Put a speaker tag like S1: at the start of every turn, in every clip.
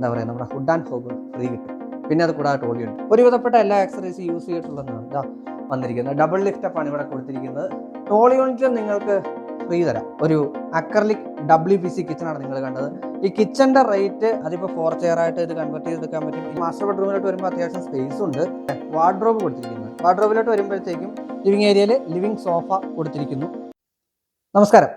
S1: എന്താ പറയുക നമ്മുടെ ഫുഡ് ആൻഡ് ഹോബ് ഫ്രീ കിട്ടും. പിന്നെ അത് കൂടാതെ ടോളി ഉണ്ട്. ഒരുവിധപ്പെട്ട എല്ലാ ആക്സറീസ് യൂസ് ചെയ്തിട്ടുള്ളതാണ്. ഇതാ വന്നിരിക്കുന്നത്. ഡബിൾ ലിഫ്റ്റ് ആണ് ഇവിടെ കൊടുത്തിരിക്കുന്നത്. ടോളി യൂണിറ്റിൽ നിങ്ങൾക്ക് ഫ്രീ തരാം. ഒരു അക്രലിക് ഡബ്ല്യു പി സി കിച്ചണാണ് നിങ്ങൾ കണ്ടത്. ഈ കിച്ചന്റെ റേറ്റ് അതിപ്പോൾ ഫോർ ചെയർ ആയിട്ട് ഇത് കൺവെർട്ട് ചെയ്തെടുക്കാൻ പറ്റും. ഈ മാസ്റ്റർ ബെഡ്റൂമിലോട്ട് വരുമ്പോൾ അത്യാവശ്യം സ്പേസ് ഉണ്ട്. വാർഡ്രോബ് കൊടുത്തിരിക്കുന്നത് വാർഡ്രോബിലോട്ട് വരുമ്പോഴത്തേക്കും ലിവിങ് ഏരിയയിൽ ലിവിങ് സോഫ കൊടുത്തിരിക്കുന്നു. നമസ്കാരം.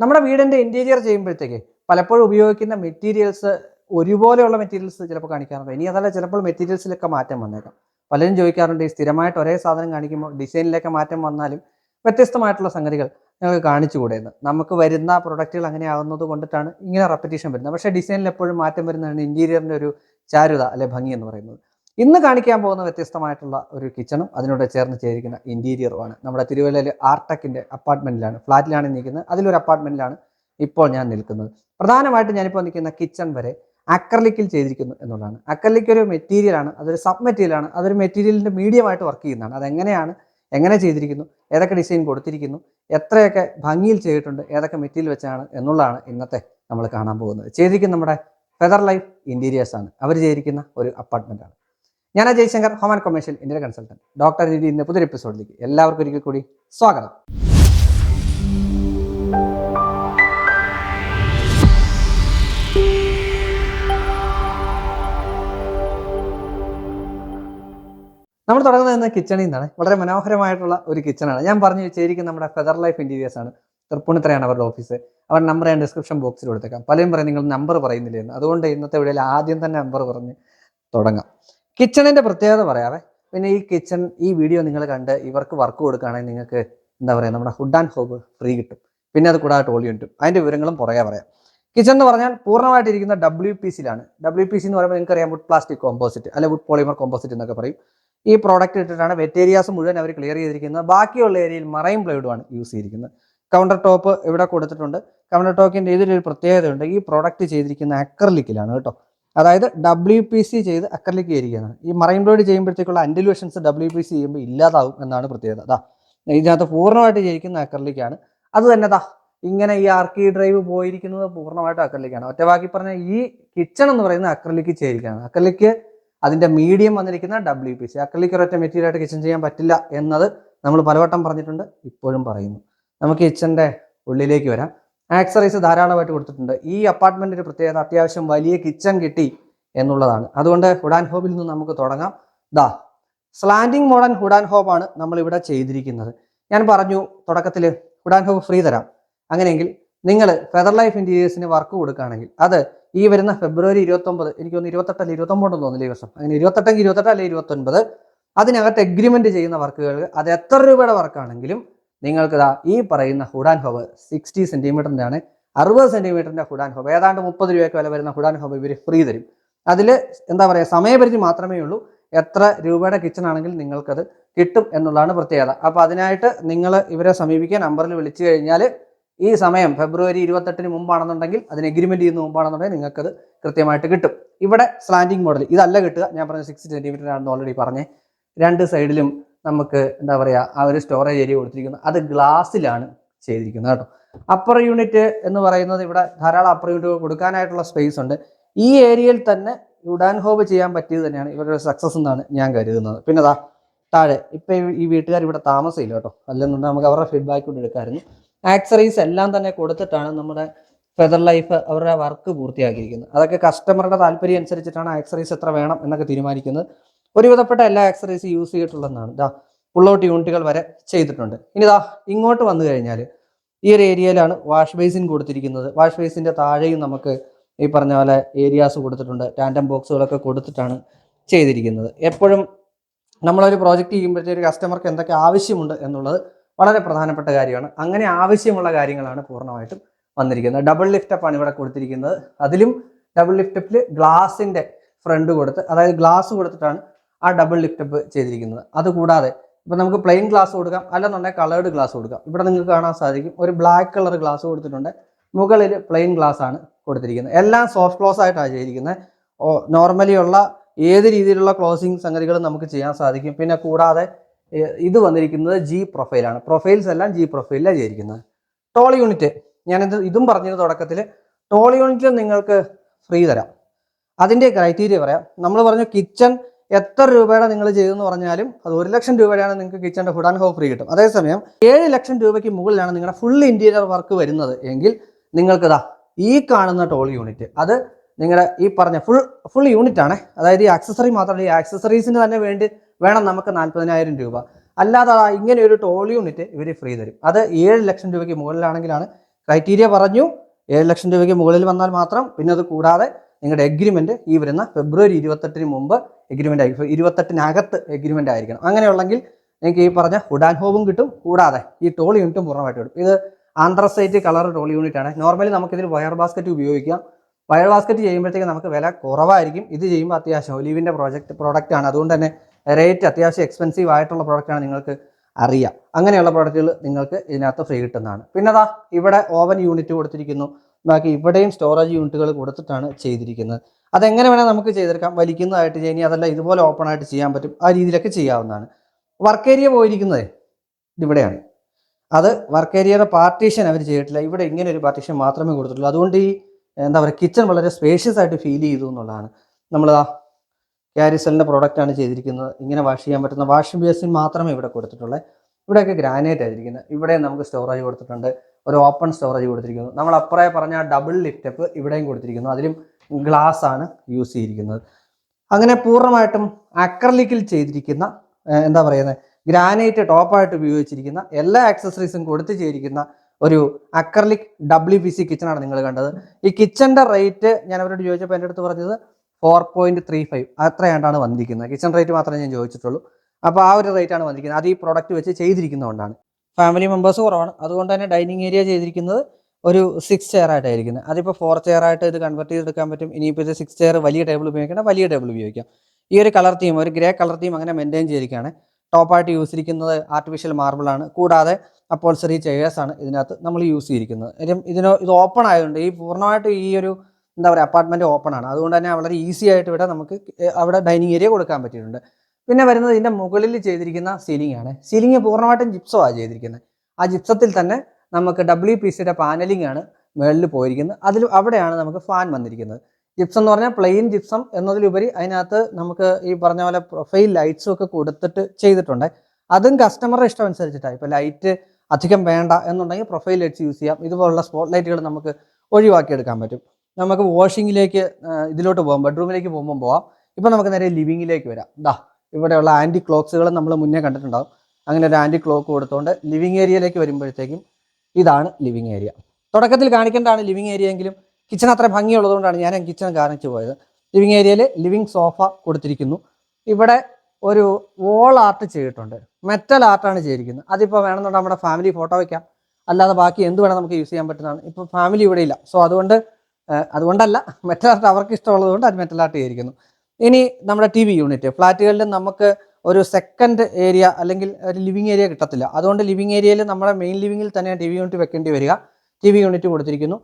S1: നമ്മുടെ വീടിന്റെ ഇന്റീരിയർ ചെയ്യുമ്പോഴത്തേക്ക് പലപ്പോഴും ഉപയോഗിക്കുന്ന മെറ്റീരിയൽസ് ഒരുപോലെയുള്ള മെറ്റീരിയൽസ് ചിലപ്പോൾ കാണിക്കാറുണ്ട്. ഇനി അതല്ല ചിലപ്പോൾ മെറ്റീരിയൽസിലൊക്കെ മാറ്റം വന്നേക്കാം. പലരും ചോദിക്കാറുണ്ട് ഈ സ്ഥിരമായിട്ട് ഒരേ സാധനം കാണിക്കുമ്പോൾ ഡിസൈനിലൊക്കെ മാറ്റം വന്നാലും വ്യത്യസ്തമായിട്ടുള്ള സംഗതികൾ ഞങ്ങൾക്ക് കാണിച്ചുകൂടെ എന്ന് നമുക്ക് വരുന്ന പ്രൊഡക്റ്റുകൾ അങ്ങനെ ആകുന്നത് കൊണ്ടിട്ടാണ് ഇങ്ങനെ റെപ്പറ്റീഷൻ വരുന്നത്. പക്ഷേ ഡിസൈനിൽ എപ്പോഴും മാറ്റം വരുന്നതാണ് ഇന്റീരിയറിന്റെ ഒരു ചാരുത അല്ലെ ഭംഗി എന്ന് പറയുന്നത്. ഇന്ന് കാണിക്കാൻ പോകുന്ന വ്യത്യസ്തമായിട്ടുള്ള ഒരു കിച്ചണും അതിനോട് ചേർന്ന് ചേരിക്കുന്ന ഇന്റീരിയറുമാണ് നമ്മുടെ തിരുവല്ലയിൽ ആർടെക്കിന്റെ അപ്പാർട്ട്മെന്റിലാണ് ഫ്ലാറ്റിലാണ് നിൽക്കുന്നത്. അതിലൊരു അപ്പാർട്ട്മെന്റിലാണ് ഇപ്പോൾ ഞാൻ നിൽക്കുന്നത്. പ്രധാനമായിട്ട് ഞാനിപ്പോൾ നിൽക്കുന്ന കിച്ചൺ വരെ അക്രലിക്കിൽ ചെയ്തിരിക്കുന്നു എന്നുള്ളതാണ്. അക്രലിക് ഒരു മെറ്റീരിയലാണ് അതൊരു സബ് മെറ്റീരിയലാണ് അതൊരു മെറ്റീരിയലിന്റെ മീഡിയമായിട്ട് വർക്ക് ചെയ്യുന്നതാണ്. അതെങ്ങനെയാണ് എങ്ങനെ ചെയ്തിരിക്കുന്നു ഏതൊക്കെ ഡിസൈൻ കൊടുത്തിരിക്കുന്നു എത്രയൊക്കെ ഭംഗിയിൽ ചെയ്തിട്ടുണ്ട് ഏതൊക്കെ മെറ്റീരിയൽ വെച്ചാണ് എന്നുള്ളതാണ് ഇന്നത്തെ നമ്മൾ കാണാൻ പോകുന്നത്. ചെയ്തിരിക്കുന്ന നമ്മുടെ ഫെദർ ലൈഫ് ഇന്റീരിയേഴ്സ് ആണ്. അവർ ചെയ്തിരിക്കുന്ന ഒരു അപ്പാർട്ട്മെന്റ് ആണ്. ഞാൻ Jayashankar home and commercial Indian consultant doctor രീതി ഇന്ന് പുതിയൊരു എപ്പിസോഡിലേക്ക് എല്ലാവർക്കും ഒരിക്കൽ കൂടി സ്വാഗതം. നമ്മൾ തുടങ്ങുന്നത് ഇന്ന് കിച്ചണിൽ നിന്നാണ്. വളരെ മനോഹരമായിട്ടുള്ള ഒരു കിച്ചണാണ് ഞാൻ പറഞ്ഞു ചെയ്തിരിക്കുന്ന നമ്മുടെ ഫെദർ ലൈഫ് ഇന്റീരിയേഴ്സ് ആണ്. തൃപ്പൂണിത്രയാണ് അവരുടെ ഓഫീസ് അവർ നമ്പർ ഞാൻ ഡിസ്ക്രിപ്ഷൻ ബോക്സിൽ കൊടുത്തേക്കാം. പലരും പറയും നിങ്ങൾ നമ്പർ പറയുന്നില്ല? എന്ന്. അതുകൊണ്ട് ഇന്നത്തെ വീഡിയോയിൽ ആദ്യം തന്നെ നമ്പർ പറഞ്ഞ് തുടങ്ങാം. കിച്ചണിന്റെ പ്രത്യേകത പറയാവേ. പിന്നെ ഈ കിച്ചൺ ഈ വീഡിയോ നിങ്ങൾ കണ്ട് ഇവർക്ക് വർക്ക് കൊടുക്കുകയാണെങ്കിൽ നിങ്ങൾക്ക് എന്താ പറയുക നമ്മുടെ ഫുഡ് ആൻഡ് ഹോബ് ഫ്രീ കിട്ടും. പിന്നെ അത് കൂടാതെ ടോളി കിട്ടും. അതിന്റെ വിവരങ്ങളും പുറകെ പറയാം. കിച്ചൺ എന്ന് പറഞ്ഞാൽ പൂർണമായിട്ടിരിക്കുന്ന ഡബ്ല്യു പി സിയിലാണ് ഡബ്ല്യു പി സി എന്ന് പറയുമ്പോൾ നിങ്ങൾക്ക് അറിയാം വുഡ് പ്ലാസ്റ്റിക് കോമ്പോസിറ്റ് അല്ലെ വുഡ് പോളിമർ കോമ്പോസിറ്റ് എന്നൊക്കെ പറയും. ഈ പ്രോഡക്റ്റ് ഇട്ടിട്ടാണ് വെറ്റ് ഏരിയാസ് മുഴുവൻ അവർ ക്ലിയർ ചെയ്തിരിക്കുന്നത്. ബാക്കിയുള്ള ഏരിയയിൽ മറൈൻ പ്ലൈവുഡുമാണ് യൂസ് ചെയ്തിരിക്കുന്നത്. കൗണ്ടർ ടോപ്പ് ഇവിടെ കൊടുത്തിട്ടുണ്ട്. കൗണ്ടർ ടോപ്പിന്റെ ഇതിലൊരു പ്രത്യേകതയുണ്ട്. ഈ പ്രോഡക്റ്റ് ചെയ്തിരിക്കുന്ന അക്രലിക്കിലാണ് കേട്ടോ. അതായത് ഡബ്ല്യു പി സി ചെയ്ത് അക്രലിക്ക് ചെയ്തിരിക്കുന്നതാണ് ഈ മറൈൻ പ്ലൈഡ് ചെയ്യുമ്പോഴത്തേക്കുള്ള അൻഡിലുവേഷൻസ് ഡബ്ല്യു പി സി ചെയ്യുമ്പോൾ ഇല്ലാതാവും എന്നാണ് പ്രത്യേകത. അതാ ഇതിനകത്ത് പൂർണമായിട്ട് ചെയ്തിരിക്കുന്ന അക്രലിക്കാണ് അത് തന്നെ ദാ ഇങ്ങനെ ഈ ആർക്കി ഡ്രൈവ് പോയിരിക്കുന്നത് പൂർണമായിട്ടും അക്രലിക്കാണ് ഒറ്റവാക്കി പറഞ്ഞാൽ പറഞ്ഞ ഈ കിച്ചൺ എന്ന് പറയുന്നത് അക്രലിക്ക് ചെയ്തിരിക്കുകയാണ്. അക്രലിക്ക് അതിന്റെ മീഡിയം വന്നിരിക്കുന്ന ഡബ്ല്യു പി സി അക്രലിക് ഒരൊറ്റ മെറ്റീരിയൽ കിച്ചൺ ചെയ്യാൻ പറ്റില്ല എന്നത് നമ്മൾ പലവട്ടം പറഞ്ഞിട്ടുണ്ട് ഇപ്പോഴും പറയുന്നു. നമുക്ക് കിച്ചന്റെ ഉള്ളിലേക്ക് വരാം. ആക്സറൈസ് ധാരാളമായിട്ട് കൊടുത്തിട്ടുണ്ട്. ഈ അപ്പാർട്ട്മെന്റിന്റെ പ്രത്യേകത അത്യാവശ്യം വലിയ കിച്ചൺ കിട്ടി എന്നുള്ളതാണ്. അതുകൊണ്ട് ഹുഡാൻ ഹോബിൽ നിന്ന് നമുക്ക് തുടങ്ങാം. ദാ സ്ലാൻഡിങ് മോഡൺ ഹുഡാൻ ഹോബാണ് നമ്മൾ ഇവിടെ ചെയ്തിരിക്കുന്നത്. ഞാൻ പറഞ്ഞു തുടക്കത്തിൽ ഹുഡാൻ ഹോബ് ഫ്രീ തരാം. അങ്ങനെയെങ്കിൽ നിങ്ങൾ ഫെദർ ലൈഫ് ഇന്റീരിയേഴ്സിന് വർക്ക് കൊടുക്കുകയാണെങ്കിൽ അത് ഈ വരുന്ന ഫെബ്രുവരി ഇരുപത്തൊമ്പത് എനിക്കൊന്ന് ഇരുപത്തെട്ടല്ല ഇരുപത്തൊമ്പതെന്ന് തോന്നുന്നില്ല ഈ വർഷം. അങ്ങനെ ഇരുപത്തെട്ടെങ്കിൽ ഇരുപത്തെട്ട് അല്ലെങ്കിൽ ഇരുപത്തൊൻപത്. അതിനകത്ത് എഗ്രിമെന്റ് ചെയ്യുന്ന വർക്കുകൾ അത് എത്ര രൂപയുടെ വർക്കാണെങ്കിലും നിങ്ങൾക്ക് ഇതാ ഈ പറയുന്ന ഹുഡാൻ ഹോബ് സിക്സ്റ്റി സെന്റിമീറ്ററിന്റെ ആണ് അറുപത് സെന്റിമീറ്ററിന്റെ ഹുഡാൻ ഹോബ് ഏതാണ്ട് മുപ്പത് രൂപയ്ക്ക് വില വരുന്ന ഹുഡാൻ ഹോബ് ഇവർ ഫ്രീ തരും. അതിൽ എന്താ പറയുക സമയപരിധി മാത്രമേ ഉള്ളൂ. എത്ര രൂപയുടെ കിച്ചൺ ആണെങ്കിൽ നിങ്ങൾക്കത് കിട്ടും എന്നുള്ളതാണ് പ്രത്യേകത. അപ്പോൾ അതിനായിട്ട് നിങ്ങൾ ഇവരെ സമീപിക്കുക നമ്പറിൽ വിളിച്ചു കഴിഞ്ഞാൽ ഈ സമയം ഫെബ്രുവരി ഇരുപത്തെട്ടിന് മുമ്പാണെന്നുണ്ടെങ്കിൽ അതിന് എഗ്രിമെന്റ് ചെയ്യുന്ന മുമ്പാണെന്നുണ്ടെങ്കിൽ നിങ്ങൾക്കത് കൃത്യമായിട്ട് കിട്ടും. ഇവിടെ സ്ലാൻഡിങ് മോഡൽ ഇതല്ല കിട്ടുക. ഞാൻ പറഞ്ഞ സിക്സ് സെന്റിമീറ്റർ ആണെന്ന് ഓൾറെഡി പറഞ്ഞേ. രണ്ട് സൈഡിലും നമുക്ക് എന്താ പറയുക ആ ഒരു സ്റ്റോറേജ് ഏരിയ കൊടുത്തിരിക്കുന്നത് അത് ഗ്ലാസ്സിലാണ് ചെയ്തിരിക്കുന്നത് കേട്ടോ. അപ്പർ യൂണിറ്റ് എന്ന് പറയുന്നത് ഇവിടെ ധാരാളം അപ്പർ യൂണിറ്റ് കൊടുക്കാനായിട്ടുള്ള സ്പേസ് ഉണ്ട്. ഈ ഏരിയയിൽ തന്നെ ഉഡാൻ ഹോബ് ചെയ്യാൻ പറ്റിയത് തന്നെയാണ്. ഇവരുടെ സക്സസ് എന്നാണ് ഞാൻ കരുതുന്നത്. പിന്നെതാ താഴെ ഇപ്പം ഈ വീട്ടുകാർ ഇവിടെ താമസമില്ല കേട്ടോ. അല്ലെന്നുണ്ടെങ്കിൽ നമുക്ക് അവരുടെ ഫീഡ്ബാക്ക് കൊണ്ട് എടുക്കാമായിരുന്നു. ആക്സറീസ് എല്ലാം തന്നെ കൊടുത്തിട്ടാണ് നമ്മുടെ ഫെദർ ലൈഫ് അവരുടെ വർക്ക് പൂർത്തിയാക്കിയിരിക്കുന്നത്. അതൊക്കെ കസ്റ്റമറുടെ താല്പര്യം അനുസരിച്ചിട്ടാണ് ആക്സറീസ് എത്ര വേണം എന്നൊക്കെ തീരുമാനിക്കുന്നത്. ഒരുവിധപ്പെട്ട എല്ലാ ആക്സറീസ് യൂസ് ചെയ്തിട്ടുള്ളതാണ് ഇതാ ഉള്ളോട്ട് യൂണിറ്റുകൾ വരെ ചെയ്തിട്ടുണ്ട്. ഇനി ഇതാ ഇങ്ങോട്ട് വന്നു കഴിഞ്ഞാൽ ഈ ഒരു ഏരിയയിലാണ് വാഷ് ബേസിൻ കൊടുത്തിരിക്കുന്നത്. വാഷ് ബേസിന്റെ താഴെയും നമുക്ക് ഈ പറഞ്ഞ പോലെ ഏരിയാസ് കൊടുത്തിട്ടുണ്ട്. ടാൻഡം ബോക്സുകളൊക്കെ കൊടുത്തിട്ടാണ് ചെയ്തിരിക്കുന്നത്. എപ്പോഴും നമ്മളൊരു പ്രോജക്റ്റ് ചെയ്യുമ്പോഴത്തേക്ക് കസ്റ്റമർക്ക് എന്തൊക്കെ ആവശ്യമുണ്ട് എന്നുള്ളത് വളരെ പ്രധാനപ്പെട്ട കാര്യമാണ്. അങ്ങനെ ആവശ്യമുള്ള കാര്യങ്ങളാണ് പൂർണമായിട്ടും വന്നിരിക്കുന്നത്. ഡബിൾ ലിഫ്റ്റപ്പാണ് ഇവിടെ കൊടുത്തിരിക്കുന്നത്. അതിലും ഡബിൾ ലിഫ്റ്റപ്പിൽ ഗ്ലാസിന്റെ ഫ്രണ്ട് കൊടുത്ത് അതായത് ഗ്ലാസ് കൊടുത്തിട്ടാണ് ആ ഡബിൾ ലിഫ്റ്റപ്പ് ചെയ്തിരിക്കുന്നത്. അതുകൂടാതെ ഇപ്പൊ നമുക്ക് പ്ലെയിൻ ഗ്ലാസ് കൊടുക്കാം അല്ലെന്നുണ്ടെങ്കിൽ കളേർഡ് ഗ്ലാസ് കൊടുക്കാം. ഇവിടെ നിങ്ങൾക്ക് കാണാൻ സാധിക്കും. ഒരു ബ്ലാക്ക് കളർ ഗ്ലാസ് കൊടുത്തിട്ടുണ്ട്. മുകളിൽ പ്ലെയിൻ ഗ്ലാസ് ആണ് കൊടുത്തിരിക്കുന്നത്. എല്ലാം സോഫ്റ്റ് ക്ലോസ് ആയിട്ടാണ് ചെയ്തിരിക്കുന്നത്. നോർമലി ഉള്ള ഏത് രീതിയിലുള്ള ക്ലോസിങ് സംഗതികളും നമുക്ക് ചെയ്യാൻ സാധിക്കും. പിന്നെ കൂടാതെ ഇത് വന്നിരിക്കുന്നത് ജി പ്രൊഫൈലാണ് പ്രൊഫൈൽസ് എല്ലാം ജി പ്രൊഫൈലിലാണ് ചെയ്തിരിക്കുന്നത്. ടോൾ യൂണിറ്റ് ഞാനിത് ഇതും പറഞ്ഞത് തുടക്കത്തിൽ ടോൾ യൂണിറ്റ് നിങ്ങൾക്ക് ഫ്രീ തരാം. അതിന്റെ ക്രൈറ്റീരിയ പറയാം. നമ്മൾ പറഞ്ഞു കിച്ചൺ എത്ര രൂപയുടെ നിങ്ങൾ ചെയ്തെന്ന് പറഞ്ഞാലും അത് ഒരു ലക്ഷം രൂപയാണ് നിങ്ങൾക്ക് കിച്ചന്റെ ഫുഡ് ആൻഡ് ഹോം ഫ്രീ കിട്ടും. അതേസമയം ഏഴ് ലക്ഷം രൂപയ്ക്ക് മുകളിലാണ് നിങ്ങളുടെ ഫുൾ ഇന്റീരിയർ വർക്ക് വരുന്നത് എങ്കിൽ നിങ്ങൾക്ക് ഇതാ ഈ കാണുന്ന ടോൾ യൂണിറ്റ് അത് നിങ്ങളുടെ ഈ പറഞ്ഞ ഫുൾ ഫുൾ യൂണിറ്റ് ആണ്. അതായത് ഈ ആക്സസറി മാത്രമല്ല ഈ ആക്സസറീസിന് തന്നെ വേണ്ടി വേണം നമുക്ക് നാൽപ്പതിനായിരം രൂപ. അല്ലാതെ ഇങ്ങനെ ഒരു ടോൾ യൂണിറ്റ് ഇവർ ഫ്രീ തരും. അത് ഏഴ് ലക്ഷം രൂപയ്ക്ക് മുകളിലാണെങ്കിലാണ് ക്രൈറ്റീരിയ പറഞ്ഞു. ഏഴ് ലക്ഷം രൂപയ്ക്ക് മുകളിൽ വന്നാൽ മാത്രം. പിന്നെ അത് കൂടാതെ നിങ്ങളുടെ എഗ്രിമെന്റ് ഈ വരുന്ന ഫെബ്രുവരി ഇരുപത്തെട്ടിന് മുമ്പ് എഗ്രിമെന്റ് ആയിരിക്കും ഇരുപത്തെട്ടിനകത്ത് എഗ്രിമെന്റ് ആയിരിക്കണം. അങ്ങനെയുള്ളെങ്കിൽ നിങ്ങൾക്ക് ഈ പറഞ്ഞ ആൻഡ് ഹോമും കിട്ടും. കൂടാതെ ഈ ടോൾ യൂണിറ്റും പൂർണമായിട്ട് കിട്ടും. ഇത് ആന്ത്രസൈറ്റ് കളർ ടോൾ യൂണിറ്റ് ആണ്. നോർമലി നമുക്കിതിൽ വയർ ബാസ്ക്കറ്റ് ഉപയോഗിക്കാം. വയർ ബാസ്ക്കറ്റ് ചെയ്യുമ്പോഴത്തേക്ക് നമുക്ക് വില കുറവായിരിക്കും. ഇത് ചെയ്യുമ്പോൾ അത്യാവശ്യം ഒലീവിന്റെ പ്രോജക്റ്റ് പ്രോഡക്റ്റ് ആണ്. അതുകൊണ്ട് തന്നെ റേറ്റ് അത്യാവശ്യം എക്സ്പെൻസീവ് ആയിട്ടുള്ള പ്രോഡക്റ്റ് ആണ് നിങ്ങൾക്ക് അറിയാം. അങ്ങനെയുള്ള പ്രോഡക്റ്റുകൾ നിങ്ങൾക്ക് ഇതിനകത്ത് ഫ്രീ കിട്ടുന്നതാണ്. പിന്നെ അതാ ഇവിടെ ഓവൻ യൂണിറ്റ് കൊടുത്തിരിക്കുന്നു. ബാക്കി ഇവിടെയും സ്റ്റോറേജ് യൂണിറ്റുകൾ കൊടുത്തിട്ടാണ് ചെയ്തിരിക്കുന്നത്. അതെങ്ങനെ വേണേൽ നമുക്ക് ചെയ്തെടുക്കാം. വലിക്കുന്നതായിട്ട് ചെയ്യാൻ അതല്ല ഇതുപോലെ ഓപ്പൺ ആയിട്ട് ചെയ്യാൻ പറ്റും. ആ രീതിയിലൊക്കെ ചെയ്യാവുന്നതാണ്. വർക്ക് ഏരിയ പോയിരിക്കുന്നത് ഇവിടെയാണ്. അത് വർക്ക് ഏരിയയുടെ പാർട്ടീഷൻ അവർ ചെയ്തിട്ടില്ല. ഇവിടെ ഇങ്ങനെ ഒരു പാർട്ടീഷൻ മാത്രമേ കൊടുത്തിട്ടുള്ളൂ. അതുകൊണ്ട് ഈ എന്താ പറയുക കിച്ചൺ വളരെ സ്പേഷ്യസ് ആയിട്ട് ഫീൽ ചെയ്തു എന്നുള്ളതാണ്. നമ്മൾ ആ ക്യാരിസലിന്റെ പ്രോഡക്റ്റാണ് ചെയ്തിരിക്കുന്നത്. ഇങ്ങനെ വാഷ് ചെയ്യാൻ പറ്റുന്ന വാഷിംഗ് ബേസിൻ മാത്രമേ ഇവിടെ കൊടുത്തിട്ടുള്ളൂ. ഇവിടെയൊക്കെ ഗ്രാനൈറ്റ് ആയിരിക്കുന്നത്. ഇവിടെ നമുക്ക് സ്റ്റോറേജ് കൊടുത്തിട്ടുണ്ട്. ഒരു ഓപ്പൺ സ്റ്റോറേജ് കൊടുത്തിരിക്കുന്നു. നമ്മൾ അപ്പുറേ പറഞ്ഞ ഡബിൾ ലിഫ്റ്റപ്പ് ഇവിടെയും കൊടുത്തിരിക്കുന്നു. അതിലും ഗ്ലാസ് ആണ് യൂസ് ചെയ്തിരിക്കുന്നത്. അങ്ങനെ പൂർണമായിട്ടും അക്രലിക്കിൽ ചെയ്തിരിക്കുന്ന എന്താ പറയുന്നത് ഗ്രാനൈറ്റ് ടോപ്പായിട്ട് ഉപയോഗിച്ചിരിക്കുന്ന എല്ലാ ആക്സസറീസും കൊടുത്തു ചെയ്തിരിക്കുന്ന ഒരു അക്രലിക് ഡബ്ല്യു പി സി കിച്ചണാണ് നിങ്ങൾ കണ്ടത്. ഈ കിച്ചന്റെ റേറ്റ് ഞാൻ അവരോട് ചോദിച്ചപ്പോൾ എന്റെ അടുത്ത് പറഞ്ഞത് ഫോർ പോയിന്റ് ത്രീ ഫൈവ് അത്രയാണ്ടാണ് വന്നിരിക്കുന്നത്. കിച്ചൺ റേറ്റ് മാത്രമേ ഞാൻ ചോദിച്ചിട്ടുള്ളൂ. അപ്പോൾ ആ ഒരു റേറ്റ് ആണ് വന്നിരിക്കുന്നത്. അത് ഈ പ്രോഡക്റ്റ് വെച്ച് ചെയ്തിരിക്കുന്നതുകൊണ്ടാണ്. ഫാമിലി മെമ്പേഴ്സ് കുറവാണ്. അതുകൊണ്ട് തന്നെ ഡൈനിങ് ഏരിയ ചെയ്തിരിക്കുന്നത് ഒരു സിക്സ് ചെയർ ആയിട്ടായിരിക്കുന്നത്. അതിപ്പോൾ ഫോർ ചെയർ ആയിട്ട് ഇത് കൺവെർട്ട് ചെയ്തെടുക്കാൻ പറ്റും. ഇനിയിപ്പോൾ ഇത് സിക്സ് ചെയർ വലിയ ടേബിൾ ഉപയോഗിക്കണം വലിയ ടേബിൾ ഉപയോഗിക്കാം. ഈ ഒരു കളർ തീം ഒരു ഗ്രേ കളർ തീം അങ്ങനെ മെയിന്റെയിൻ ചെയ്തിരിക്കുകയാണ്. ടോപ്പായിട്ട് യൂസ് ചെയ്തിരിക്കുന്നത് ആർട്ടിഫിഷ്യൽ മാർബിളാണ് കൂടാതെ അപ്പോൾസറി ആണ് ഇതിനകത്ത് നമ്മൾ യൂസ് ചെയ്തിരിക്കുന്നത്. കാര്യം ഇതിന് ഇത് ഓപ്പൺ ആയതുകൊണ്ട് ഈ പൂർണമായിട്ട് ഈ ഒരു എന്താ പറയുക അപ്പാർട്ട്മെന്റ് ഓപ്പൺ ആണ്. അതുകൊണ്ട് തന്നെ വളരെ ഈസി ആയിട്ട് ഇവിടെ നമുക്ക് അവിടെ ഡൈനിങ് ഏരിയ കൊടുക്കാൻ പറ്റിയിട്ടുണ്ട്. പിന്നെ വരുന്നത് ഇതിന്റെ മുകളിൽ ചെയ്തിരിക്കുന്ന സീലിംഗ് ആണ്. സീലിംഗ് പൂർണമായിട്ടും ജിപ്സോ ആണ് ചെയ്തിരിക്കുന്നത്. ആ ജിപ്സത്തിൽ തന്നെ നമുക്ക് ഡബ്ല്യു പി സിയുടെ പാനലിംഗ് ആണ് മുകളിൽ പോയിരിക്കുന്നത്. അതിൽ അവിടെയാണ് നമുക്ക് ഫാൻ വന്നിരിക്കുന്നത്. ജിപ്സം എന്ന് പറഞ്ഞാൽ പ്ലെയിൻ ജിപ്സം എന്നതിലുപരി അതിനകത്ത് നമുക്ക് ഈ പറഞ്ഞ പോലെ പ്രൊഫൈൽ ലൈറ്റ്സും ഒക്കെ കൊടുത്തിട്ട് ചെയ്തിട്ടുണ്ട്. അതും കസ്റ്റമറുടെ ഇഷ്ടം അനുസരിച്ചിട്ടാണ്. ഇപ്പോൾ ലൈറ്റ് അധികം വേണ്ട എന്നുണ്ടെങ്കിൽ പ്രൊഫൈൽ ലൈറ്റ്സ് യൂസ് ചെയ്യാം. ഇതുപോലുള്ള സ്പോട്ട് ലൈറ്റുകൾ നമുക്ക് ഒഴിവാക്കിയെടുക്കാൻ പറ്റും. നമുക്ക് വാഷിങ്ങിലേക്ക് ഇതിലോട്ട് പോകാം ബെഡ്റൂമിലേക്ക് പോകുമ്പോൾ പോവാം. ഇപ്പം നമുക്ക് നേരെ ലിവിങ്ങിലേക്ക് വരാം. ദാ ഇവിടെയുള്ള ആന്റി ക്ലോക്സുകൾ നമ്മൾ മുന്നേ കണ്ടിട്ടുണ്ടാകും അങ്ങനെ ഒരു ആന്റി ക്ലോക്ക് കൊടുത്തുകൊണ്ട് ലിവിങ് ഏരിയയിലേക്ക് വരുമ്പോഴത്തേക്കും ഇതാണ് ലിവിങ് ഏരിയ തുടക്കത്തിൽ കാണിക്കേണ്ടതാണ് ലിവിങ് ഏരിയ എങ്കിലും കിച്ചൺ അത്ര ഭംഗിയുള്ളതുകൊണ്ടാണ് ഞാൻ കിച്ചൺ കാണിച്ചു പോയത്. ലിവിങ് ഏരിയയിൽ ലിവിങ് സോഫ കൊടുത്തിരിക്കുന്നു. ഇവിടെ ഒരു വോൾ ആർട്ട് ചെയ്തിട്ടുണ്ട്. മെറ്റൽ ആർട്ടാണ് ചെയ്തിരിക്കുന്നത്. അതിപ്പോൾ വേണമെന്നുണ്ടെങ്കിൽ നമ്മുടെ ഫാമിലി ഫോട്ടോ വയ്ക്കാം അല്ലാതെ ബാക്കി എന്ത് വേണം നമുക്ക് യൂസ് ചെയ്യാൻ പറ്റുന്നതാണ്. ഇപ്പോൾ ഫാമിലി ഇവിടെ ഇല്ല. സോ അതുകൊണ്ട് അതുകൊണ്ടല്ല. മെറ്റൽ ആർട്ട് അവർക്ക് ഇഷ്ടമുള്ളത് കൊണ്ട് അത് മെറ്റൽ ആർട്ട് ചെയ്തിരിക്കുന്നു. ഇനി നമ്മുടെ ടി വി യൂണിറ്റ് ഫ്ലാറ്റുകളിൽ നമുക്ക് ഒരു സെക്കൻഡ് ഏരിയ അല്ലെങ്കിൽ ഒരു ലിവിങ് ഏരിയ കിട്ടത്തില്ല. അതുകൊണ്ട് ലിവിങ് ഏരിയയിൽ നമ്മുടെ മെയിൻ ലിവിങ്ങിൽ തന്നെ ടി വി യൂണിറ്റ് വെക്കേണ്ടി വരിക. ടി വി യൂണിറ്റ് കൊടുത്തിരിക്കുന്നു.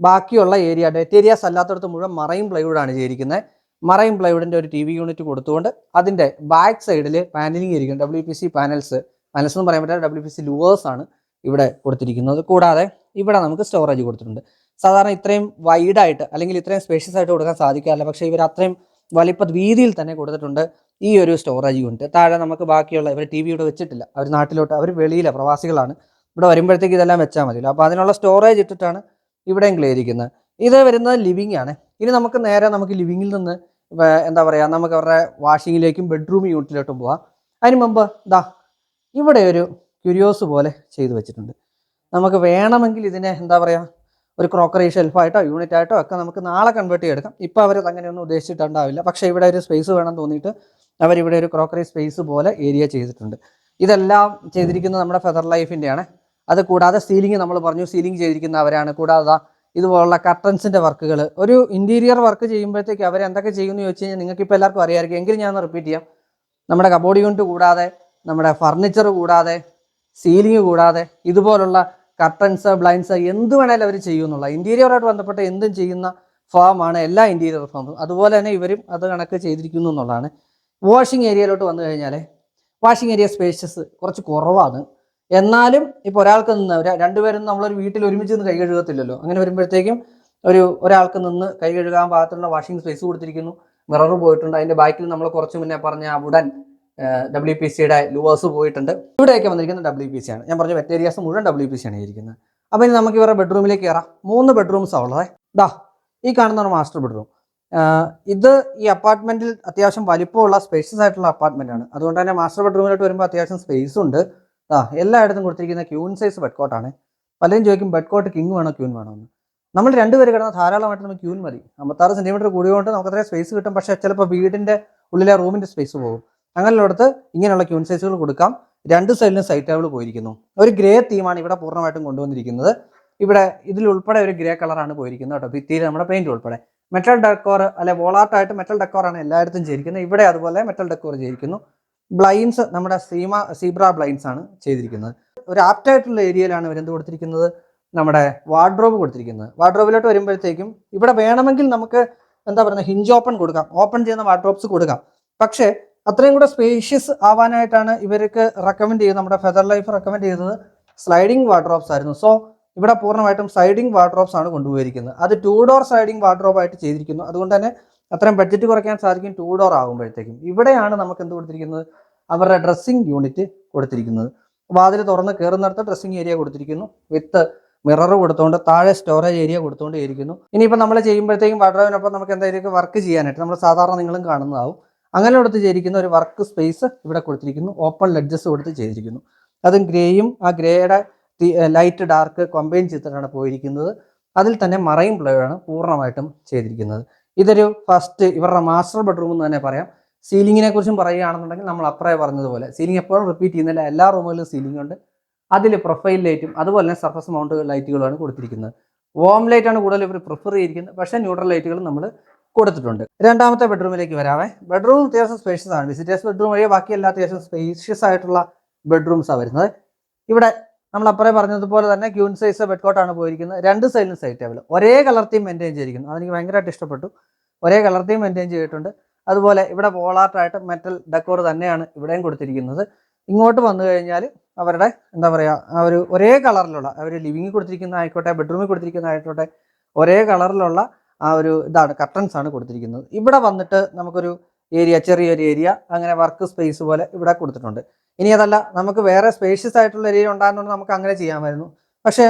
S1: ബാക്കിയുള്ള ഏരിയ ഡെറ്റ് ഏരിയാസ് അല്ലാത്തടത്ത് മുഴുവൻ മറൈൻ പ്ലൈവുഡാണ് ചെയ്തിരിക്കുന്നത്. മറൈൻ പ്ലൈവുഡിന്റെ ഒരു ടി വി യൂണിറ്റ് കൊടുത്തുകൊണ്ട് അതിന്റെ ബാക്ക് സൈഡിൽ പാനലിംഗ് ആയിരിക്കും W P C panels panels എന്ന് പറയാൻ പറ്റില്ല ഡബ്ല്യു പി സി ലുവേഴ്സ് ആണ് ഇവിടെ കൊടുത്തിരിക്കുന്നത്. കൂടാതെ ഇവിടെ നമുക്ക് സ്റ്റോറേജ് കൊടുത്തിട്ടുണ്ട്. സാധാരണ ഇത്രയും വൈഡായിട്ട് അല്ലെങ്കിൽ ഇത്രയും സ്പേഷ്യസ് ആയിട്ട് കൊടുക്കാൻ സാധിക്കാറില്ല. പക്ഷേ ഇവർ അത്രയും വലിപ്പ വീതിയിൽ തന്നെ കൊടുത്തിട്ടുണ്ട് ഈ ഒരു സ്റ്റോറേജ് യൂണിറ്റ് താഴെ നമുക്ക് ബാക്കിയുള്ള ഇവർ ടി വി ഇവിടെ വെച്ചിട്ടില്ല. അവർ നാട്ടിലോട്ട് അവർ വെളിയിലെ പ്രവാസികളാണ്. ഇവിടെ വരുമ്പോഴത്തേക്ക് ഇതെല്ലാം വെച്ചാൽ മതിയല്ലോ. അപ്പോൾ അതിനുള്ള സ്റ്റോറേജ് ഇട്ടിട്ടാണ് ഇവിടെയും ക്ലിയർ ഇരിക്കുന്നത്. ഇത് വരുന്നത് ലിവിങ് ആണ്. ഇനി നമുക്ക് നേരെ നമുക്ക് ലിവിങ്ങിൽ നിന്ന് എന്താ പറയുക നമുക്ക് അവരുടെ വാഷിങ്ങിലേക്കും ബെഡ്റൂം യൂണിറ്റിലോട്ടും പോവാം. അതിന് മുമ്പ് ദാ ഇവിടെ ഒരു ക്യൂരിയോസ് പോലെ ചെയ്തു വെച്ചിട്ടുണ്ട്. നമുക്ക് വേണമെങ്കിൽ ഇതിനെ എന്താ പറയുക ഒരു ക്രോക്കറി ഷെൽഫായിട്ടോ യൂണിറ്റ് ആയിട്ടോ ഒക്കെ നമുക്ക് നാളെ കൺവേർട്ട് ചെയ്തെടുക്കാം. ഇപ്പോൾ അവർ അങ്ങനെയൊന്നും ഉദ്ദേശിച്ചിട്ടുണ്ടാവില്ല. പക്ഷേ ഇവിടെ ഒരു സ്പേസ് വേണം തോന്നിയിട്ട് അവരിവിടെ ഒരു ക്രോക്കറി സ്പേസ് പോലെ ഏരിയ ചെയ്തിട്ടുണ്ട്. ഇതെല്ലാം ചെയ്തിരിക്കുന്നത് നമ്മുടെ ഫെദർ ലൈഫിന്റെയാണ് അത് കൂടാതെ സീലിംഗ് നമ്മൾ പറഞ്ഞു സീലിംഗ് ചെയ്തിരിക്കുന്നവരാണ്. കൂടാതെ ഇതുപോലുള്ള കർട്ടൻസിന്റെ വർക്കുകൾ ഒരു ഇന്റീരിയർ വർക്ക് ചെയ്യുമ്പോഴത്തേക്ക് അവർ എന്തൊക്കെ ചെയ്യുമെന്ന് ചോദിച്ചു കഴിഞ്ഞാൽ നിങ്ങൾക്ക് ഇപ്പോൾ എല്ലാവർക്കും അറിയാമായിരിക്കും. എങ്കിലും ഞാൻ റിപ്പീറ്റ് ചെയ്യാം. നമ്മുടെ കബോർഡ് യൂണിറ്റ് കൂടാതെ നമ്മുടെ ഫർണിച്ചർ കൂടാതെ സീലിംഗ് കൂടാതെ ഇതുപോലുള്ള കർട്ടൻസ് ബ്ലൈൻസ് എന്ത് വേണേലും അവർ ചെയ്യുമെന്നുള്ള ഇന്റീരിയറായിട്ട് ബന്ധപ്പെട്ട എന്തും ചെയ്യുന്ന ഫാമാണ് എല്ലാ ഇന്റീരിയർ ഫാമും അതുപോലെ തന്നെ ഇവരും അത് കണക്ക് ചെയ്തിരിക്കുന്നു എന്നുള്ളതാണ്. വാഷിംഗ് ഏരിയയിലോട്ട് വന്നു കഴിഞ്ഞാൽ വാഷിംഗ് ഏരിയ സ്പേഷ്യസ് കുറച്ച് കുറവാണ്. എന്നാലും ഇപ്പോൾ ഒരാൾക്ക് നിന്ന് രണ്ടുപേരും നമ്മളൊരു വീട്ടിൽ ഒരുമിച്ച് നിന്ന് കൈ കഴുകത്തില്ലല്ലോ. അങ്ങനെ വരുമ്പോഴത്തേക്കും ഒരു ഒരാൾക്ക് നിന്ന് കൈ കഴുകാൻ പാകത്തിലുള്ള വാഷിംഗ് സ്പേസ് കൊടുത്തിരിക്കുന്നു. മിറർ പോയിട്ടുണ്ട്. അതിന്റെ ബാക്കിൽ നമ്മൾ കുറച്ച് മുന്നേ പറഞ്ഞ വുഡൻ ഡബ്ല്യു പി സിയുടെ ലൂവേഴ്സ് പോയിട്ടുണ്ട്. ഇവിടെയൊക്കെ വന്നിരിക്കുന്നത് ഡബ്ല്യു പി സി ആണ്. ഞാൻ പറഞ്ഞ വെറ്റേരിയാസ് മുഴുവൻ ഡബ്ല്യു പി സി ആണ് ഇരിക്കുന്നത്. അപ്പോൾ ഇനി നമുക്ക് ഇവരുടെ ബെഡ്റൂമിലേക്ക് കയറാം. മൂന്ന് ബെഡ്റൂംസാണ് ഉള്ളത്. ദാ ഈ കാണുന്നതാണ് മാസ്റ്റർ ബെഡ്റൂം ഇത് ഈ അപ്പാർട്ട്മെന്റിൽ അത്യാവശ്യം വലിപ്പമുള്ള സ്പേഷ്യസ് ആയിട്ടുള്ള അപ്പാർട്ട്മെന്റ് ആണ്. അതുകൊണ്ട് തന്നെ മാസ്റ്റർ ബെഡ്റൂമിലോട്ട് വരുമ്പോൾ അത്യാവശ്യം സ്പേസ് ഉണ്ട്. ആ എല്ലായിടത്തും കൊടുത്തിരിക്കുന്ന ക്യൂൺ സൈസ് ബെഡ്കോട്ടാണ് പലരും ചോദിക്കും ബെഡ്കോട്ട് കിങ് വേണോ ക്യൂൻ വേണോ? എന്ന്. നമ്മൾ രണ്ടുപേർ കിടന്ന ധാരാളമായിട്ട് നമുക്ക് ക്യൂൻ മതി. അമ്പത്താറ് സെന്റിമീറ്റർ കൂടിയോണ്ട് നമുക്ക് അത്രയും സ്പേസ് കിട്ടും. പക്ഷേ ചിലപ്പോൾ വീടിന്റെ ഉള്ളിലെ റൂമിന്റെ സ്പേസ് പോകും. അങ്ങനെയുള്ളടത്ത് ഇങ്ങനെയുള്ള ക്യൂൺ സൈസുകൾ കൊടുക്കാം. രണ്ട് സൈഡിലും സൈറ്റ് ടേബിൾ പോയിരിക്കുന്നു. ഒരു ഗ്രേ തീമാണ് ഇവിടെ പൂർണമായിട്ടും കൊണ്ടുവന്നിരിക്കുന്നത്. ഇവിടെ ഇതിൽ ഉൾപ്പെടെ ഒരു ഗ്രേ കളറാണ് പോയിരിക്കുന്നത് കേട്ടോ. ഭിത്തിയിൽ നമ്മുടെ പെയിന്റ് ഉൾപ്പെടെ. മെറ്റൽ ഡെക്കോർ അല്ലെ വോളാട്ടായിട്ട് മെറ്റൽ ഡെക്കോറാണ് എല്ലായിടത്തും ചെയ്തിരിക്കുന്നത്. ഇവിടെ അതുപോലെ മെറ്റൽ ഡെക്കോർ ചെയ്തിരിക്കുന്നു. ബ്ലൈൻസ് നമ്മുടെ സീമ സീബ്ര ബ്ലൈൻസ് ആണ് ചെയ്തിരിക്കുന്നത്. ഒരു ആപ്റ്റ് ആയിട്ടുള്ള ഏരിയയിലാണ് ഇവരെന്ത് കൊടുത്തിരിക്കുന്നത്? നമ്മുടെ വാർഡ്രോബ് കൊടുത്തിരിക്കുന്നത്. വാർഡ്രോബിലോട്ട് വരുമ്പോഴത്തേക്കും ഇവിടെ വേണമെങ്കിൽ നമുക്ക് എന്താ പറയുക ഹിഞ്ച് ഓപ്പൺ കൊടുക്കാം. ഓപ്പൺ ചെയ്യുന്ന വാർഡ്രോബ്സ് കൊടുക്കാം. പക്ഷേ അത്രയും കൂടെ സ്പേഷ്യസ് ആവാനായിട്ടാണ് ഇവർക്ക് റെക്കമെൻഡ് ചെയ്യുന്നത്. നമ്മുടെ ഫെദർ ലൈഫ് റെക്കമെൻഡ് ചെയ്തത് സ്ലൈഡിംഗ് വാർഡ്രോബ്സ് ആയിരുന്നു. സോ ഇവിടെ പൂർണമായിട്ടും സ്ലൈഡിംഗ് വാർഡ്രോബ്സ് ആണ് കൊണ്ടുപോയിരിക്കുന്നത്. അത് ടൂ ഡോർ സ്ലൈഡിംഗ് വാർഡ്രോബ് ആയിട്ട് ചെയ്തിരിക്കുന്നു. അതുകൊണ്ട് തന്നെ അത്രയും ബഡ്ജറ്റ് കുറയ്ക്കാൻ സാധിക്കും ടൂ ഡോർ ആകുമ്പോഴത്തേക്കും ഇവിടെയാണ് നമുക്ക് എന്ത് കൊടുത്തിരിക്കുന്നത്? അവരുടെ ഡ്രസ്സിംഗ് യൂണിറ്റ് കൊടുത്തിരിക്കുന്നത്. വാതിൽ തുറന്ന് കയറുന്നിടത്ത് ഡ്രസ്സിംഗ് ഏരിയ കൊടുത്തിരിക്കുന്നു. വിത്ത് മിറർ കൊടുത്തുകൊണ്ട് താഴെ സ്റ്റോറേജ് ഏരിയ കൊടുത്തുകൊണ്ട് ഇരിക്കുന്നു. ഇനിയിപ്പോൾ നമ്മൾ ചെയ്യുമ്പോഴത്തേക്കും വാർഡ്രോബിനൊപ്പം നമുക്ക് എന്തെങ്കിലും വർക്ക് ചെയ്യാനായിട്ട് നമ്മൾ സാധാരണ നിങ്ങളും കാണുന്നതാവും. അങ്ങനെ കൊടുത്ത് ചെയ്തിരിക്കുന്ന ഒരു വർക്ക് സ്പേസ് ഇവിടെ കൊടുത്തിരിക്കുന്നു. ഓപ്പൺ ലെഡ്ജസ് കൊടുത്ത് ചെയ്തിരിക്കുന്നു. അതും ഗ്രേയും ആ ഗ്രേയുടെ ലൈറ്റ് ഡാർക്ക് കമ്പൈൻ ചെയ്തിട്ടാണ് പോയിരിക്കുന്നത്. അതിൽ തന്നെ മറൈൻ പ്ലേയാണ് പൂർണമായിട്ടും ചെയ്തിരിക്കുന്നത്. ഇതൊരു ഫസ്റ്റ് ഇവരുടെ മാസ്റ്റർ ബെഡ്റൂം എന്ന് തന്നെ പറയാം. സീലിങ്ങിനെ കുറിച്ചും പറയുകയാണെന്നുണ്ടെങ്കിൽ നമ്മൾ അപ്പറേ പറഞ്ഞതുപോലെ. സീലിംഗ് എപ്പോഴും റിപ്പീറ്റ് ചെയ്യുന്നില്ല. എല്ലാ റൂമുകളിലും സീലിംഗ് ഉണ്ട്. അതിൽ പ്രൊഫൈൽ ലൈറ്റും അതുപോലെ തന്നെ സർഫസ് മൗണ്ട് ലൈറ്റുകളാണ് കൊടുത്തിരിക്കുന്നത്. വോം ലൈറ്റ് ആണ് കൂടുതൽ ഇവർ പ്രിഫർ ചെയ്തിരിക്കുന്നത്. പക്ഷേ ന്യൂട്രൽ ലൈറ്റുകളും നമ്മൾ കൊടുത്തിട്ടുണ്ട്. രണ്ടാമത്തെ ബെഡ്റൂമിലേക്ക് വരാവേ. ബെഡ്റൂം അത്യാവശ്യം സ്പേഷ്യസ് ആണ്. വിസിറ്റേഴ്സ് ബെഡ്റൂം വഴി ബാക്കി എല്ലാ അത്യാവശ്യം സ്പേഷ്യസ് ആയിട്ടുള്ള ബെഡ്റൂംസാണ് വരുന്നത്. ഇവിടെ നമ്മൾ അപ്പറേ പറഞ്ഞതുപോലെ തന്നെ ക്യൂൺ സൈസ് ബെഡ് കോട്ടാണ് പോയിരിക്കുന്നത്. രണ്ട് സൈഡിലും സൈറ്റ് ടേബിൾ ഒരേ കളർ തീം മെയിന്റെയിൻ ചെയ്തിരിക്കുന്നു അതെനിക്ക് ഭയങ്കരമായിട്ട് ഇഷ്ടപ്പെട്ടു. ഒരേ കളർ തീം മെയിന്റെയിൻ ചെയ്തിട്ടുണ്ട്. അതുപോലെ ഇവിടെ പോളാർട്ടായിട്ട് മെറ്റൽ ഡെക്കോർ തന്നെയാണ് ഇവിടെയും കൊടുത്തിരിക്കുന്നത്. ഇങ്ങോട്ട് വന്നു കഴിഞ്ഞാൽ അവരുടെ എന്താ പറയുക ആ ഒരു ഒരേ കളറിലുള്ള അവർ ലിവിങ്ങിൽ കൊടുത്തിരിക്കുന്ന ആയിക്കോട്ടെ ബെഡ്റൂമിൽ കൊടുത്തിരിക്കുന്ന ആയിക്കോട്ടെ ഒരേ കളറിലുള്ള ആ ഒരു ഇതാണ് കർട്ടൻസ് ആണ് കൊടുത്തിരിക്കുന്നത്. ഇവിടെ വന്നിട്ട് നമുക്കൊരു ഏരിയ ചെറിയൊരു ഏരിയ അങ്ങനെ വർക്ക് സ്പേസ് പോലെ ഇവിടെ കൊടുത്തിട്ടുണ്ട്. ഇനി അതല്ല നമുക്ക് വേറെ സ്പേഷ്യസ് ആയിട്ടുള്ള ഏരിയ ഉണ്ടായിരുന്നുകൊണ്ട് നമുക്ക് അങ്ങനെ ചെയ്യാമായിരുന്നു. പക്ഷേ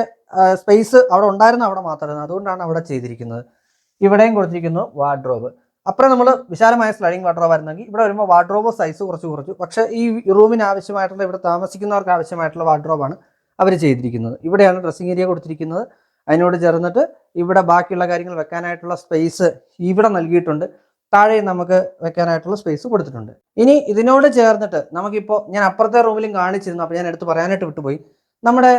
S1: സ്പേസ് അവിടെ ഉണ്ടായിരുന്നു അവിടെ മാത്രമായിരുന്നു അതുകൊണ്ടാണ് അവിടെ ചെയ്തിരിക്കുന്നത്. ഇവിടെയും കൊടുത്തിരിക്കുന്നു വാർഡ്രോബ് അപ്പുറം നമ്മൾ വിശാലമായ സ്ലൈഡിംഗ് വാട്ടർ വരുന്നെങ്കിൽ ഇവിടെ വരുമ്പോൾ വാർഡ്രോബ് സൈസ് കുറച്ച് കുറച്ചു. പക്ഷേ ഈ റൂമിന് ആവശ്യമായിട്ടുള്ള ഇവിടെ താമസിക്കുന്നവർക്ക് ആവശ്യമായിട്ടുള്ള വാർഡ്രോബാണ് അവർ ചെയ്തിരിക്കുന്നത്. ഇവിടെയാണ് ഡ്രസ്സിംഗ് ഏരിയ കൊടുത്തിരിക്കുന്നത്. അതിനോട് ചേർന്നിട്ട് ഇവിടെ ബാക്കിയുള്ള കാര്യങ്ങൾ വെക്കാനായിട്ടുള്ള സ്പേസ് ഇവിടെ നൽകിയിട്ടുണ്ട്. താഴെ നമുക്ക് വെക്കാനായിട്ടുള്ള സ്പേസ് കൊടുത്തിട്ടുണ്ട്. ഇനി ഇതിനോട് ചേർന്നിട്ട് നമുക്കിപ്പോൾ ഞാൻ അപ്പുറത്തെ റൂമിലും കാണിച്ചിരുന്നു. അപ്പോൾ ഞാൻ എടുത്ത് പറയാനായിട്ട് വിട്ടുപോയി. നമ്മുടെ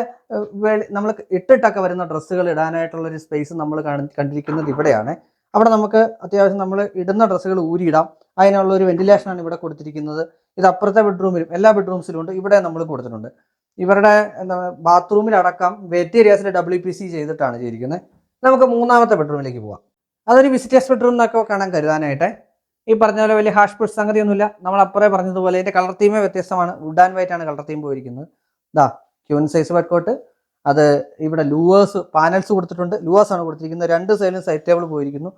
S1: നമ്മൾ ഇട്ടിട്ടൊക്കെ വരുന്ന ഡ്രസ്സുകൾ ഇടാനായിട്ടുള്ള ഒരു സ്പേസ് നമ്മൾ കണ്ടിരിക്കുന്നത് ഇവിടെയാണ്. അവിടെ നമുക്ക് അത്യാവശ്യം നമ്മൾ ഇടുന്ന ഡ്രസ്സുകൾ ഊരിയിടാം. അതിനുള്ള ഒരു വെന്റിലേഷനാണ് ഇവിടെ കൊടുത്തിരിക്കുന്നത്. ഇത് അപ്പുറത്തെ ബെഡ്റൂമിലും എല്ലാ ബെഡ്റൂംസിലും ഉണ്ട്. ഇവിടെ നമ്മൾ കൊടുത്തിട്ടുണ്ട്. ഇവരുടെ എന്താ ബാത്റൂമിലടക്കം വെറ്റ് ഏരിയാസിൽ ഡബ്ല്യു പി സി ചെയ്തിട്ടാണ് ചെയ്തിരിക്കുന്നത്. നമുക്ക് മൂന്നാമത്തെ ബെഡ്റൂമിലേക്ക് പോവാം. അതൊരു വിസിറ്റേഴ്സ് ബെഡ്റൂം എന്നൊക്കെ കാണാൻ കരുതാനായിട്ട്. ഈ പറഞ്ഞ പോലെ വലിയ ഹാഷ് പുഷ് സംഗതിയൊന്നുമില്ല. നമ്മൾ അപ്പുറേ പറഞ്ഞതുപോലെ ഇതിന്റെ കളർ തീമേ വ്യത്യസ്തമാണ്. വുഡ് ആൻഡ് വൈറ്റ് ആണ് കളർ തീം പോയിരിക്കുന്നത്. ദാ ക്യൂൻ സൈസ് ബെഡ്കോട്ട്. അത് ഇവിടെ ലൂവേഴ്സ് പാനൽസ് കൊടുത്തിട്ടുണ്ട്. ലൂവേഴ്സ് ആണ് കൊടുത്തിരിക്കുന്നത്. രണ്ട് സൈഡിലും സൈഡ് ടേബിൾ പോയിരിക്കുന്നു.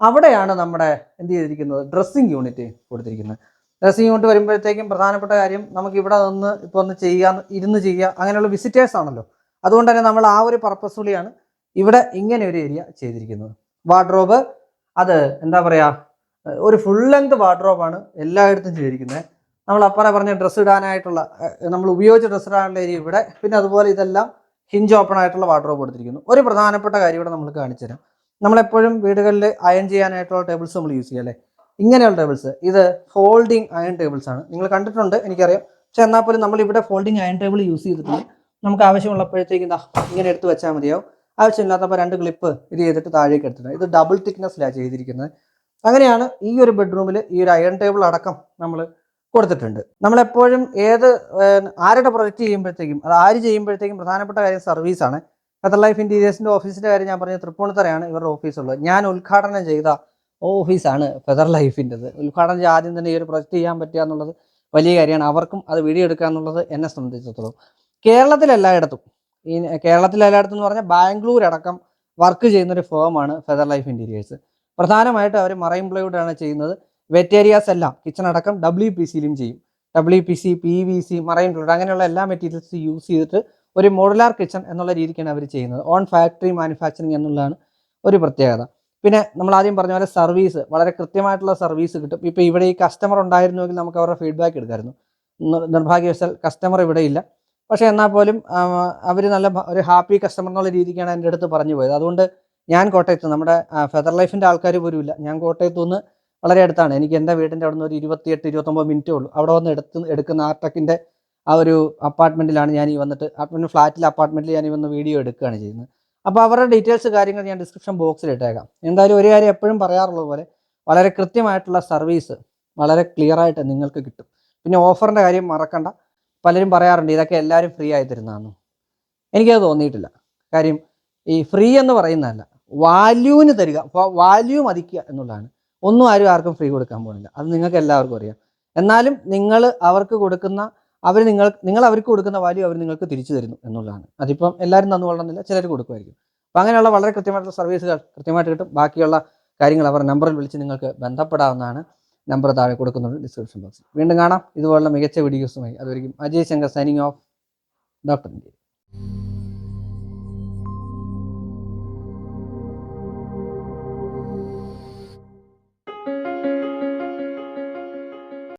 S1: അവിടെയാണ് നമ്മുടെ എന്ത് ചെയ്തിരിക്കുന്നത്? ഡ്രസ്സിംഗ് യൂണിറ്റ് കൊടുത്തിരിക്കുന്നത്. ഡ്രസ്സിംഗ് യൂണിറ്റ് വരുമ്പോഴത്തേക്കും പ്രധാനപ്പെട്ട കാര്യം നമുക്ക് ഇവിടെ നിന്ന് ഇപ്പോൾ ഒന്ന് ചെയ്യാൻ ഇരുന്ന് ചെയ്യുക അങ്ങനെയുള്ള വിസിറ്റേഴ്സ് ആണല്ലോ. അതുകൊണ്ട് തന്നെ നമ്മൾ ആ ഒരു പർപ്പസ്ഫുള്ളിയാണ് ഇവിടെ ഇങ്ങനെ ഒരു ഏരിയ ചെയ്തിരിക്കുന്നത്. വാർഡ്രോബ് അത് എന്താ പറയുക ഒരു ഫുൾ ലെങ്ത് വാർഡ്രോബാണ് എല്ലായിടത്തും ചെയ്തിരിക്കുന്നത്. നമ്മൾ അപ്പറ പറഞ്ഞ ഡ്രസ്സ് ഇടാനായിട്ടുള്ള നമ്മൾ ഉപയോഗിച്ച ഡ്രസ്സ് ഇടാനുള്ള ഏരിയ ഇവിടെ. പിന്നെ അതുപോലെ ഇതെല്ലാം ഹിഞ്ച് ഓപ്പൺ ആയിട്ടുള്ള വാർഡ്രോബ് കൊടുത്തിരിക്കുന്നു ഒരു പ്രധാനപ്പെട്ട കാര്യം ഇവിടെ നമ്മൾ കാണിച്ചു തരാം നമ്മളെപ്പോഴും വീടുകളിൽ അയൺ ചെയ്യാനായിട്ടുള്ള ടേബിൾസ് നമ്മൾ യൂസ് ചെയ്യാം അല്ലേ? ഇങ്ങനെയുള്ള ടേബിൾസ് ഇത് ഫോൾഡിങ് അയൺ ടേബിൾസ് ആണ്. നിങ്ങൾ കണ്ടിട്ടുണ്ട് എനിക്കറിയാം. പക്ഷെ എന്നാൽ പോലും നമ്മൾ ഇവിടെ ഫോൾഡിങ് അയൺ ടേബിൾ യൂസ് ചെയ്തിട്ടുണ്ട് നമുക്ക് ആവശ്യമുള്ളപ്പോഴത്തേക്കും ദാ ഇങ്ങനെ എടുത്ത് വെച്ചാൽ മതിയാവും. ആവശ്യമില്ലാത്തപ്പോൾ രണ്ട് ക്ലിപ്പ് ഇത് ചെയ്തിട്ട് താഴേക്ക് എടുത്തിട്ടുണ്ട് ഇത് ഡബിൾ തിക്നെസ്സിലാണ് ചെയ്തിരിക്കുന്നത്. അങ്ങനെയാണ് ഈ ഒരു ബെഡ്റൂമിൽ ഈ ഒരു അയൺ ടേബിൾ അടക്കം നമ്മൾ കൊടുത്തിട്ടുണ്ട്. നമ്മളെപ്പോഴും ഏത് ആരുടെ പ്രൊജക്റ്റ് ചെയ്യുമ്പോഴത്തേക്കും അത് ആര് ചെയ്യുമ്പോഴത്തേക്കും പ്രധാനപ്പെട്ട കാര്യം സർവീസാണ് ഫെദർ ലൈഫ് ഇന്റീരിയേഴ്സിന്റെ ഓഫീസിന്റെ കാര്യം ഞാൻ പറഞ്ഞ തൃപ്പൂണിത്തറയാണ് ഇവരുടെ ഓഫീസുള്ളത്. ഞാൻ ഉദ്ഘാടനം ചെയ്ത ഓഫീസാണ് ഫെദർ ലൈഫിന്റെത് ഉദ്ഘാടനം ചെയ്ത് ആദ്യം തന്നെ ഈ ഒരു പ്രൊജക്റ്റ് ചെയ്യാൻ പറ്റുക എന്നുള്ളത് വലിയ കാര്യമാണ്. അവർക്കും അത് വീഡിയോ എന്നുള്ളത് എന്നെ സംബന്ധിച്ചിടത്തോളം. കേരളത്തിൽ എല്ലായിടത്തും ഈ കേരളത്തിൽ എല്ലായിടത്തും എന്ന് പറഞ്ഞാൽ ബാംഗ്ലൂർ അടക്കം വർക്ക് ചെയ്യുന്ന ഒരു ഫേമാണ് ഫെദർ ലൈഫ് ഇന്റീരിയേഴ്സ് പ്രധാനമായിട്ട് അവർ മറൈൻ പ്ലൈവുഡാണ് ആണ് ചെയ്യുന്നത് വെറ്റേരിയാസ് എല്ലാം കിച്ചൺ അടക്കം ഡബ്ല്യു പി സിയിലും ചെയ്യും. W P C P V C marine fluid അങ്ങനെയുള്ള എല്ലാ മെറ്റീരിയൽസ് യൂസ് ചെയ്തിട്ട് ഒരു മോഡുലാർ കിച്ചൺ എന്നുള്ള രീതിക്കാണ് അവർ ചെയ്യുന്നത്. ഓൺ ഫാക്ടറി മാനുഫാക്ചറിങ് എന്നുള്ളതാണ് ഒരു പ്രത്യേകത. പിന്നെ നമ്മൾ ആദ്യം പറഞ്ഞ പോലെ സർവീസ് വളരെ കൃത്യമായിട്ടുള്ള സർവീസ് കിട്ടും. ഇപ്പോൾ ഇവിടെ ഈ കസ്റ്റമർ ഉണ്ടായിരുന്നുവെങ്കിൽ നമുക്ക് അവരുടെ ഫീഡ്ബാക്ക് എടുക്കായിരുന്നു. നിർഭാഗ്യവശാൽ കസ്റ്റമർ ഇവിടെ ഇല്ല. പക്ഷേ എന്നാൽ പോലും അവർ നല്ല ഒരു ഹാപ്പി കസ്റ്റമർ എന്നുള്ള രീതിക്കാണ് എന്റെ അടുത്ത് പറഞ്ഞു പോയത്. അതുകൊണ്ട് ഞാൻ കോട്ടയത്ത് നമ്മുടെ ഫെദർ ലൈഫിന്റെ ആൾക്കാർ പോലും ഇല്ല. ഞാൻ കോട്ടയത്ത് നിന്ന് വളരെ അടുത്താണ്. എനിക്ക് എന്റെ വീടിന്റെ അവിടെ നിന്ന് ഒരു ഇരുപത്തിയെട്ട് ഇരുപത്തൊമ്പത് മിനിറ്റേ ഉള്ളൂ. അവിടെ വന്ന് എടുത്ത് എടുക്കുന്ന ആർടെക്കിന്റെ ആ ഒരു അപ്പാർട്ട്മെന്റിലാണ് ഞാൻ ഈ വന്നിട്ട് അപ്പാർട്ട്മെന്റ് ഫ്ലാറ്റിലെ അപ്പാർട്ട്മെന്റിൽ ഞാൻ ഈ വന്ന് വീഡിയോ എടുക്കുകയാണ് ചെയ്യുന്നത്. അപ്പോൾ അവരുടെ ഡീറ്റെയിൽസ് കാര്യങ്ങൾ ഞാൻ ഡിസ്ക്രിപ്ഷൻ ബോക്സിൽ ഇട്ടേക്കാം. എന്തായാലും ഒരു കാര്യം എപ്പോഴും പറയാറുള്ളത് പോലെ വളരെ കൃത്യമായിട്ടുള്ള സർവീസ് വളരെ ക്ലിയർ ആയിട്ട് നിങ്ങൾക്ക് കിട്ടും. പിന്നെ ഓഫറിന്റെ കാര്യം മറക്കണ്ട. പലരും പറയാറുണ്ട് ഇതൊക്കെ എല്ലാവരും ഫ്രീ ആയി തരുന്നതാണ് എനിക്കത് തോന്നിയിട്ടില്ല. കാര്യം ഈ ഫ്രീ എന്ന് പറയുന്നതല്ല വാല്യൂവിന് തരിക വാല്യൂ മതിക്കുക എന്നുള്ളതാണ്. ഒന്നും ആരും ആർക്കും ഫ്രീ കൊടുക്കാൻ പോകുന്നില്ല. അത് നിങ്ങൾക്ക് എല്ലാവർക്കും അറിയാം. എന്നാലും നിങ്ങൾ അവർക്ക് കൊടുക്കുന്ന അവർ നിങ്ങൾ നിങ്ങൾ അവർക്ക് കൊടുക്കുന്ന വാല്യൂ അവർ നിങ്ങൾക്ക് തിരിച്ചു തരുന്നു എന്നുള്ളതാണ്. അതിപ്പം എല്ലാവരും തന്നു കൊള്ളണമെന്നില്ല ചിലർ കൊടുക്കുമായിരിക്കും. അപ്പം അങ്ങനെയുള്ള വളരെ കൃത്യമായിട്ടുള്ള സർവീസുകൾ കൃത്യമായിട്ട് കിട്ടും. ബാക്കിയുള്ള കാര്യങ്ങൾ അവർ നമ്പറിൽ വിളിച്ച് നിങ്ങൾക്ക് ബന്ധപ്പെടാവുന്നതാണ്. നമ്പർ താഴെ കൊടുക്കുന്നുണ്ട് ഡിസ്ക്രിപ്ഷൻ ബോക്സിൽ വീണ്ടും കാണാം. ഇതുപോലുള്ള മികച്ച വീഡിയോസുമായി അതുവരെയും Ajay Shankar signing off Doctor India